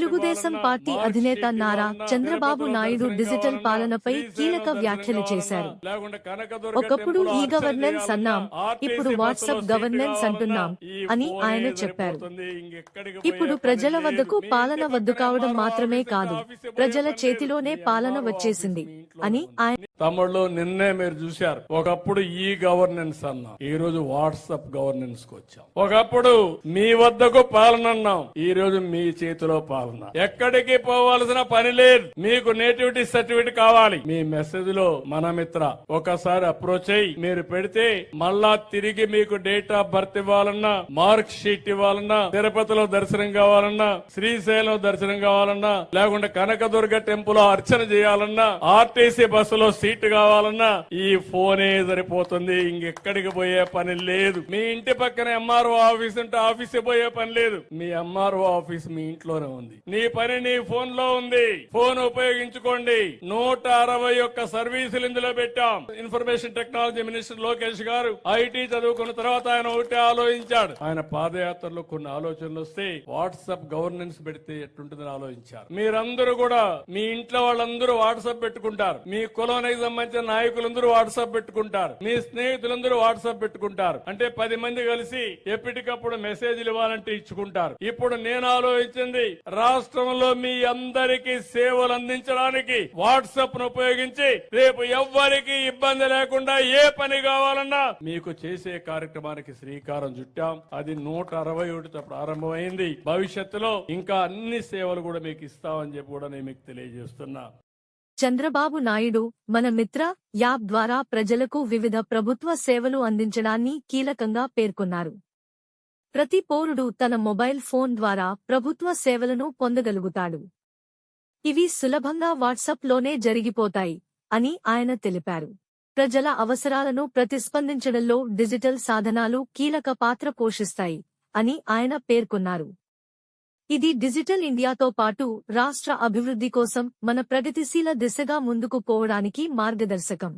Telugu Desam party అధినేత Nara Chandrababu Naidu digital పాలనపై కీలక వ్యాఖ్యలు చేశారు. ఒకప్పుడు ఈ గవర్నెన్స్ అన్నాం ఇప్పుడు వాట్సాప్ గవర్నెన్స్ అంటున్నాం అని ఆయన చెప్పారు. ఇప్పుడు ప్రజల వద్దకు పాలన వద్దు కావడం మాత్రమే కాదు. ప్రజల చేతిలోనే పాలన వచ్చేసింది అని ఆయన తమ్ముళ్ళు నిన్నే మీరు చూశారు. ఒకప్పుడు ఈ గవర్నెన్స్ అన్నాం. ఈ రోజు వాట్సాప్ గవర్నెన్స్కు వచ్చాం. ఒకప్పుడు మీ వద్దకు పాలన అన్నాం. ఈ రోజు మీ చేతిలో పాలన. ఎక్కడికి పోవాల్సిన పని లేదు. మీకు నేటివిటీ సర్టిఫికేట్ కావాలి. మీ మెసేజ్లో మన మిత్ర ఒకసారి అప్రోచ్ అయ్యి మీరు పెడితే మళ్ళా తిరిగి మీకు డేట్ ఆఫ్ బర్త్ ఇవ్వాలన్నా మార్క్ షీట్ ఇవ్వాలన్నా తిరుపతిలో దర్శనం కావాలన్నా శ్రీశైలం దర్శనం కావాలన్నా లేకుంటే కనకదుర్గ టెంపుల్ అర్చన చేయాలన్నా ఆర్టీసీ బస్సులో సీట్ కావాలన్నా ఈ ఫోనే సరిపోతుంది. ఇంకెక్కడికి పోయే పని లేదు. మీ ఇంటి పక్కన ఎంఆర్ఓ ఆఫీస్ ఉంటే ఆఫీస్ పోయే పని లేదు. మీ ఎంఆర్ఓ ఆఫీస్ మీ ఇంట్లోనే ఉంది. నీ పని నీ ఫోన్లో ఉంది. ఫోన్ ఉపయోగించుకోండి. నూట అరవై ఒక్క సర్వీసులు ఇందులో పెట్టాం. ఇన్ఫర్మేషన్ టెక్నాలజీ మినిస్టర్ లోకేష్ గారు ఐటీ చదువుకున్న తర్వాత ఆయన ఒకటే ఆలోచించాడు. ఆయన పాదయాత్రలో కొన్ని ఆలోచనలు వస్తే వాట్సాప్ గవర్నెన్స్ పెడితే ఎట్టుంటుందని ఆలోచించారు. మీరందరూ కూడా మీ ఇంట్లో వాళ్ళందరూ వాట్సాప్ పెట్టుకుంటారు. మీ కులం అనేది సంబంధించిన నాయకులందరూ వాట్సాప్ పెట్టుకుంటారు. మీ స్నేహితులందరూ వాట్సాప్ పెట్టుకుంటారు. అంటే పది మంది కలిసి ఎప్పటికప్పుడు మెసేజ్లు ఇవ్వాలంటే ఇచ్చుకుంటారు. ఇప్పుడు నేను ఆలోచించింది రాష్ట్రంలో మీ అందరికీ సేవలు అందించడానికి వాట్సాప్ను ఉపయోగించి రేపు ఎవ్వరికి ఇబ్బంది లేకుండా ఏ పని కావాలన్నా మీకు చేసే కార్యక్రమానికి శ్రీకారం చుట్టాం. అది నూట అరవై ఒకటితో ప్రారంభమైంది. భవిష్యత్తులో ఇంకా అన్ని సేవలు కూడా మీకు ఇస్తామని చెప్పి కూడా నేను మీకు తెలియజేస్తున్నా. చంద్రబాబు నాయుడు మన మిత్ర యాప్ ద్వారా ప్రజలకు వివిధ ప్రభుత్వ సేవలు అందించడాన్ని కీలకంగా పేర్కొన్నారు. ప్రతి పౌరుడు తన మొబైల్ ఫోన్ ద్వారా ప్రభుత్వ సేవలను పొందగలుగుతాడు. ఇవి సులభంగా వాట్సాప్లోనే జరిగిపోతాయి అని ఆయన తెలిపారు. ప్రజల అవసరాలను ప్రతిస్పందించడంలో డిజిటల్ సాధనాలు కీలక పాత్ర పోషిస్తాయి అని ఆయన పేర్కొన్నారు. ఇది డిజిటల్ ఇండియాతో పాటు రాష్ట్ర అభివృద్ధి కోసం మన ప్రగతిశీల దిశగా ముందుకు పోవడానికి మార్గదర్శకం.